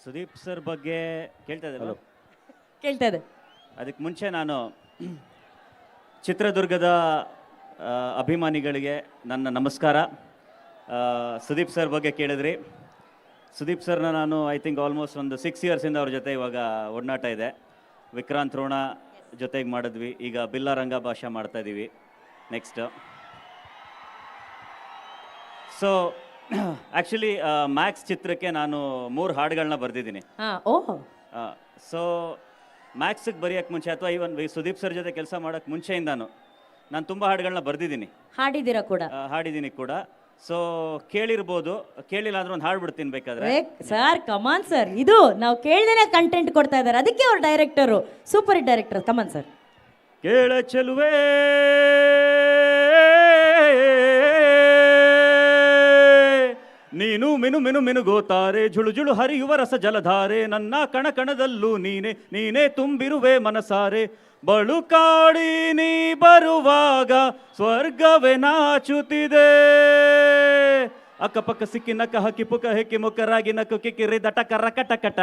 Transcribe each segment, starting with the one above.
Sudeep sir ಬಗ್ಗೆ ಕೇಳ್ತಾ ಇದ್ದೆ ಕೇಳ್ತಾ ಇದೆ ಅದಕ್ಕೆ ಮುಂಚೆ ನಾನು ಚಿತ್ರದುರ್ಗದ ಆ, ಅಭಿಮಾನಿಗಳಿಗೆ ನನ್ನ ನಮಸ್ಕಾರ. ಆ, ಸುದೀಪ್ ಸರ್ ಬಗ್ಗೆ ಕೇಳಿದ್ರಿ. ಸುದೀಪ್ ಸರ್ನ ನಾನು ಐ ಥಿಂಕ್ ಆಲ್ಮೋಸ್ಟ್ ಒಂದು ಸಿಕ್ಸ್ ಇಯರ್ಸಿಂದ ಅವ್ರ ಜೊತೆ ಇವಾಗ ಒಡನಾಟ ಇದೆ. ವಿಕ್ರಾಂತ್ ರೋಣ ಜೊತೆಗೆ ಮಾಡಿದ್ವಿ. ಈಗ ಬಿಲ್ಲಾರಂಗ ಭಾಷಾ ಮಾಡ್ತಾ ಇದ್ದೀವಿ ನೆಕ್ಸ್ಟ್ ಸೊ ಆ್ಯಕ್ಚುಲಿ ಮ್ಯಾಕ್ಸ್ ಚಿತ್ರಕ್ಕೆ ನಾನು ಮೂರು ಹಾಡುಗಳನ್ನ ಬರೆದಿದ್ದೀನಿ. ಹಾ ಓಹ್. ಸೊ ಮ್ಯಾಕ್ಸಿಗೆ ಬರೆಯೋಕ್ಕೆ ಮುಂಚೆ ಅಥವಾ ಇವನ್ ಸುದೀಪ್ ಸರ್ ಜೊತೆ ಕೆಲಸ ಮಾಡೋಕ್ಕೆ ಮುಂಚೆಯಿಂದಾನು ನಾನು ತುಂಬ ಹಾಡುಗಳನ್ನ ಬರೆದಿದ್ದೀನಿ. ಹಾಡಿದ್ದೀರಾ ಕೂಡ? ಹಾಡಿದ್ದೀನಿ ಕೂಡ. ಸೊ ಕೇಳಿರ್ಬೋದು. ಕೇಳಿಲ್ಲ ಅಂದ್ರೆ ಒಂದು ಹಾಡು ಬಿಡ್ತೀನಿ ಬೇಕಾದ್ರೆ ಸರ್ ಕಮಾನ್ ಸರ್ ಇದು ನಾವು ಕೇಳ್ದೇನೆ ಕಂಟೆಂಟ್ ಕೊಡ್ತಾ ಇದ್ದಾರೆ ಅದಕ್ಕೆ ಅವ್ರ director super director come on sir ಕೇಳ ಚೆಲುವೆ. ನೀನು ಮಿನು ಮಿನು ಮಿನುಗೋತಾರೆ ಜುಳು ಜುಳು ಹರಿಯುವ ರಸ ಜಲಧಾರೆ ನನ್ನ ಕಣ ಕಣದಲ್ಲೂ ನೀನೆ ನೀನೇ ತುಂಬಿರುವೆ ಮನಸಾರೆ. ಬಳು ಕಾಡಿ ನೀ ಬರುವಾಗ ಸ್ವರ್ಗವೇ ನಾಚುತ್ತಿದೆ. ಅಕ್ಕಪಕ್ಕ ಸಿಕ್ಕಿ ನಕ ಹಕ್ಕಿ ಪುಕ ಹೆಕ್ಕಿ ಮುಖರಾಗಿ ನಕ್ಕು ಕಿಕ್ಕಿರಿ ದಟ ಕರ ಕಟ ಕಟ.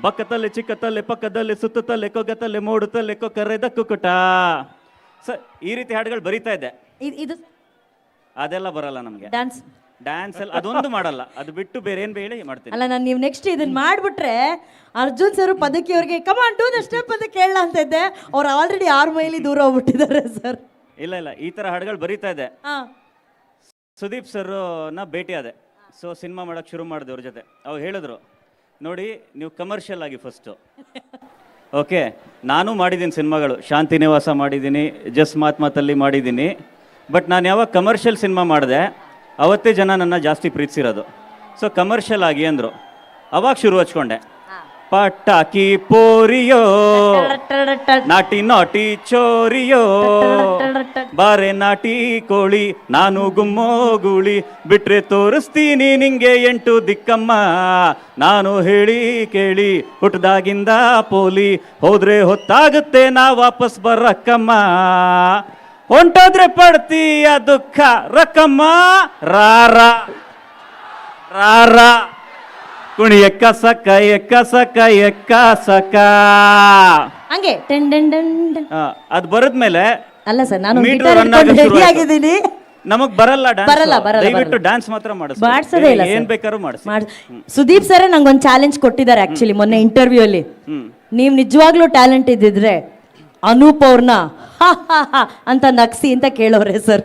ಬಕ್ಕತಲೆ ಚಿಕ್ಕತಲೆ ಪಕ್ಕದಲ್ಲಿ ಸುತ್ತತಲೆ ಕೊಗತಲೆ ಮೂಡುತ್ತಲೆ ಕೊಕ್ಕರೆ ದಕ್ಕುಕುಟ ಸ ಈ ರೀತಿ ಹಾಡುಗಳು ಬರೀತಾ ಇದ್ದೆ. ಇದ್- ಇದು ಅದೆಲ್ಲ ಬರಲ್ಲ ನಮಗೆ. ಡ್ಯಾನ್ಸ್ ಡ್ಯಾನ್ಸ್ ಅಲ್ಲಿ ಅದೊಂದು ಮಾಡಲ್ಲ. ಅದು ಬಿಟ್ಟು ಬೇರೆ ಏನ್ ಬೇಳೆ ಮಾಡ್ತೀನಿ. ಅಲ್ಲ ನಾನು ನೀವು ನೆಕ್ಸ್ಟ್ ಇದನ್ನ ಮಾಡ್ಬಿಟ್ರೆ ಅರ್ಜುನ್ ಸರ್ ಪದಕಿ ಅವ್ರಿಗೆ ಕಮಾನ್ ಟು ದ ಸ್ಟೆಪ್ ಅಂತ ಕೇಳಲ್ಲ ಅಂತ ಇದ್ದೆ. ಅವ್ರು ಆಲ್ರೆಡಿ ಆರು ಮೈಲಿ ದೂರ ಹೋಗ್ಬಿಟ್ಟಿದ್ದಾರೆ ಸರ್. ಇಲ್ಲ ಇಲ್ಲ ಈ ತರ ಹಾಡುಗಳು ಬರೀತಾ ಇದೆ ಸುದೀಪ್ ಸರ್ನ ಭೇಟಿ ಆದೆ. ಸೊ ಸಿನಿಮಾ ಮಾಡಕ್ ಶುರು ಮಾಡಿದೆ ಅವ್ರ ಜೊತೆ. ಅವ್ರು ಹೇಳಿದ್ರು ನೋಡಿ ನೀವು ಕಮರ್ಷಿಯಲ್ ಆಗಿ ಫಸ್ಟು ಓಕೆ ನಾನು ಮಾಡಿದ್ದೀನಿ ಸಿನಿಮಾಗಳು. ಶಾಂತಿ ನಿವಾಸ ಮಾಡಿದ್ದೀನಿ ಜಸ್ ಮಾತ್ ಮಾತಲ್ಲಿ ಮಾಡಿದ್ದೀನಿ. ಬಟ್ ನಾನು ಯಾವಾಗ ಕಮರ್ಷಿಯಲ್ ಸಿನಿಮಾ ಮಾಡಿದೆ ಅವತ್ತೇ ಜನ ನನ್ನ ಜಾಸ್ತಿ ಪ್ರೀತಿಸಿರೋದು. ಸೊ ಕಮರ್ಷಿಯಲ್ ಆಗಿ ಅಂದರು. ಅವಾಗ ಶುರು ಹಚ್ಕೊಂಡೆ. ಪಟಾಕಿ ಪೋರಿಯೋ ನಾಟಿ ನಾಟಿ ಚೋರಿಯೋ ಬಾರೆ ನಾಟಿ ಕೋಳಿ ನಾನು ಗುಮ್ಮೋ ಗೂಳಿ. ಬಿಟ್ರೆ ತೋರಿಸ್ತೀನಿ ನಿಂಗೆ ಎಂಟು ದಿಕ್ಕಮ್ಮ. ನಾನು ಹೇಳಿ ಕೇಳಿ ಹುಟ್ಟದಾಗಿಂದ ಪೋಲಿ. ಹೋದ್ರೆ ಹೊತ್ತಾಗುತ್ತೆ ನಾ ವಾಪಸ್ ಬರಕ್ಕಮ್ಮ. ಹೊಂಟೋದ್ರೆ ಪಡ್ತೀಯ ದುಃಖ. ರಕ್ಕಮ್ಮ ರಾರ. ರಾರ. ಕುಣಿ ಎಕ್ಕ ಸಕ್ಕ ಎಕ್ಕ ಸಕ ಎಕ್ಕ ಸಕ ಹಂಗೆ ಟೆನ್ ಡನ್ ಡನ್ ಡನ್. ಅದು ಬರದ್ಮೇಲೆ ಅಲ್ಲ ಸರ್ ನಾನು Meter run ಆಗಕ್ಕೆ ರೆಡಿ ಶುರು ಆಯ್ತು. ಆಗಿದ್ದೀನಿ. ನಮಗ್ ಬರಲ್ಲ ಬರಲ್ಲ, ಬರಲ್ಲ, ದಯವಿಟ್ಟು ಬರಲ್ಲ. ಡ್ಯಾನ್ಸ್ ಮಾತ್ರ ಮಾಡು ಮಾಡ್ಸೋದೇ ಇಲ್ಲ ಏನ್. ಬೇಕಾದ್ರೂ ಮಾಡಿಸ್. ಮಾಡ್ ಸುದೀಪ್ ಸರ್ ನಂಗೊಂದು ಚಾಲೆಂಜ್ ಕೊಟ್ಟಿದ್ದಾರೆ ಆಕ್ಚುಲಿ ಮೊನ್ನೆ ಇಂಟರ್ವ್ಯೂ ಅಲ್ಲಿ. ಹ್ಮ್. ನೀವು ನಿಜವಾಗ್ಲೂ ಟ್ಯಾಲೆಂಟ್ ಇದ್ದಿದ್ರೆ ಅನೂಪ್ ಅವ್ರನ್ನ ಅಂತ ನಗ್ಸಿ ಅಂತ ಕೇಳೋರೆ ಸರ್.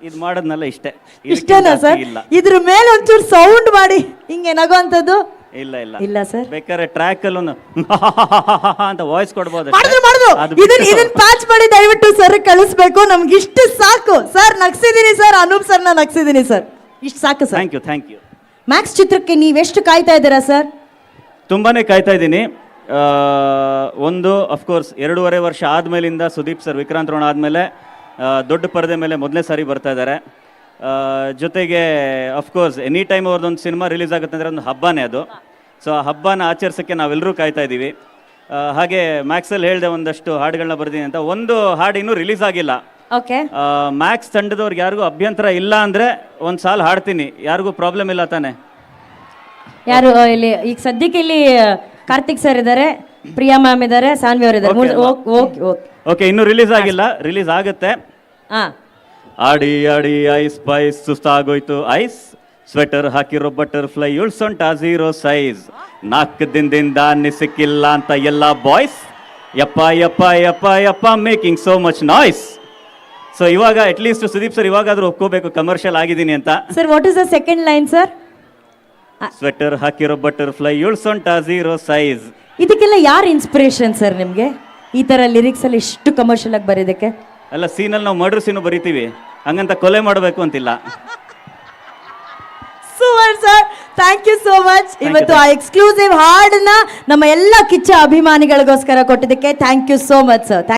ಇದು ಮಾಡೋದ್ನಲ್ಲ ಇಷ್ಟೇ. ಇಷ್ಟೇನಾ ಸರ್? ಇಲ್ಲ. ಇದ್ರ ಮೇಲೆ ಒಂಚೂರು ಸೌಂಡ್ ಮಾಡಿ ಹಿಂಗೆ ನಗೋಂಥದ್ದು ಇಲ್ಲ ಇಲ್ಲ. ಇಲ್ಲ ಸರ್. ಬೇಕಾದ್ರೆ ಟ್ರ್ಯಾಕ್ ಅಲ್ಲೂ ಅಂತ ವಾಯ್ಸ್ ಕೊಡ್ಬೋದು ಮಾಡಿದ್ರು ಮಾಡಿದ್ರು. ಇದನ್ನ ಇದನ್ ಇದನ್ ಪ್ಯಾಚ್ ಮಾಡಿ ದಯವಿಟ್ಟು ಸರ್ ಕಳಿಸ್ಬೇಕು. ನಮ್ಗೆ ಇಷ್ಟು ಸಾಕು. ಸರ್ ನಗ್ಸಿದೀನಿ ಸರ್ ಅನೂಪ್ ಸರ್ನ ನಗ್ಸಿದೀನಿ ಸರ್ ಇಷ್ಟು ಸಾಕು sir thank you thank you Max ಚಿತ್ರಕ್ಕೆ ನೀವೆಷ್ಟು ಕಾಯ್ತಾ ಇದ್ದೀರಾ ಸರ್ ತುಂಬಾನೇ ಕಾಯ್ತಾ ಇದ್ದೀನಿ. ಆ, ಒಂದು ಅಫ್ಕೋರ್ಸ್ ಎರಡೂವರೆ ವರ್ಷ ಆದಮೇಲಿಂದ ಸುದೀಪ್ ಸರ್ ವಿಕ್ರಾಂತ್ ರೋಣ ಆದಮೇಲೆ ದೊಡ್ಡ ಪರದೆ ಮೇಲೆ ಮೊದಲನೇ ಸಾರಿ ಬರ್ತಾ ಇದ್ದಾರೆ. ಜೊತೆಗೆ ಅಫ್ಕೋರ್ಸ್ ಎನಿ ಟೈಮ್ ಅವ್ರದ್ದೊಂದು ಸಿನಿಮಾ ರಿಲೀಸ್ ಆಗುತ್ತೆ ಅಂದರೆ ಒಂದು ಹಬ್ಬನೇ ಅದು. ಸೊ ಆ ಹಬ್ಬನ ಆಚರಿಸೋಕ್ಕೆ ನಾವೆಲ್ಲರೂ ಕಾಯ್ತಾ ಇದ್ದೀವಿ. ಹಾಗೆ ಮ್ಯಾಕ್ಸಲ್ಲಿ ಹೇಳಿದೆ ಒಂದಷ್ಟು ಹಾಡುಗಳನ್ನ ಬರ್ತೀನಿ ಅಂತ. ಒಂದು ಹಾಡು ಇನ್ನೂ ರಿಲೀಸ್ ಆಗಿಲ್ಲ. ಓಕೆ ಮ್ಯಾಕ್ಸ್ ತಂಡದವ್ರಿಗೆ ಯಾರಿಗೂ ಅಭ್ಯಂತರ ಇಲ್ಲ ಅಂದರೆ ಒಂದು ಸಾಲ ಹಾಡ್ತೀನಿ. ಯಾರಿಗೂ ಪ್ರಾಬ್ಲಮ್ ಇಲ್ಲ ತಾನೆ. ಯಾರು ಇಲ್ಲಿ ಈಗ ಸದ್ಯಕ್ಕೆ ಇಲ್ಲಿ ಕಾರ್ತಿಕ್ ಸರ್ ಇದ್ದಾರೆ. ಪ್ರಿಯಾ ಮ್ಯಾಮ್ ಇದ್ದಾರೆ ಸಾನ್ವಿ ಅವರು ಇದ್ದಾರೆ ಓಕೆ ಓಕೆ ಓಕೆ. ಓಕೆ ಇನ್ನೂ ರಿಲೀಸ್ ಆಗಿಲ್ಲ. ರಿಲೀಸ್ ಆಗುತ್ತೆ. ಹಾ. ಆಡಿ ಆಡಿ ಐಸ್ ಪೈಸ್ ಸುಸ್ತಾಗೋಯ್ತು. ಐಸ್ ಸ್ವೆಟರ್ ಹಾಕಿರೋ ಬಟರ್ ಫ್ಲೈ ಉಳ್ಸೊಂಟ ಝೀರೋ ಸೈಜ್ ನಾಲ್ಕು ದಿನದಿಂದ ಸಿಕ್ಕಿಲ್ಲ ಅಂತ ಎಲ್ಲ ಬಾಯ್ಸ್ ಯಪ್ಪ ಯಪ್ಪ ಯಪ್ಪ ಯಪ್ಪ making so much noise so ಇವಾಗ ಅಟ್ಲೀಸ್ಟ್ ಸುದೀಪ್ ಸರ್ ಇವಾಗಾದ್ರೂ ಒಪ್ಕೋಬೇಕು ಕಮರ್ಷಿಯಲ್ ಆಗಿದ್ದೀನಿ ಅಂತ. Sir what is the second line sir sweater ಹಾಕಿರೋ ಬಟರ್ ಫ್ಲೈ ಸೊಂಟ ಝೀರೋ ಸೈಜ್ ಇದಕ್ಕೆಲ್ಲ ಯಾರು ಇನ್ಸ್ಪಿರೇಷನ್ ಸರ್ ನಿಮಗೆ? ಈ ಥರ ಲಿರಿಕ್ಸ್ ಅಲ್ಲಿ ಇಷ್ಟು ಕಮರ್ಷಿಯಲ್ ಆಗಿ ಬರೋದಕ್ಕೆ ಅಲ್ಲ ಸೀನಲ್ಲಿ ನಾವು ಮರ್ಡರ್ ಸೀನು ಬರಿತೀವಿ. ಹಂಗಂತ ಕೊಲೆ ಮಾಡಬೇಕು ಅಂತಿಲ್ಲ. Super sir thank you so much ಇವತ್ತು ಆ ಎಕ್ಸ್ಕ್ಲೂಸಿವ್ ಹಾಡನ್ನ ನಮ್ಮ ಎಲ್ಲ ಕಿಚ್ಚ ಅಭಿಮಾನಿಗಳಿಗೋಸ್ಕರ ಕೊಟ್ಟಿದ್ದಕ್ಕೆ thank you so much sir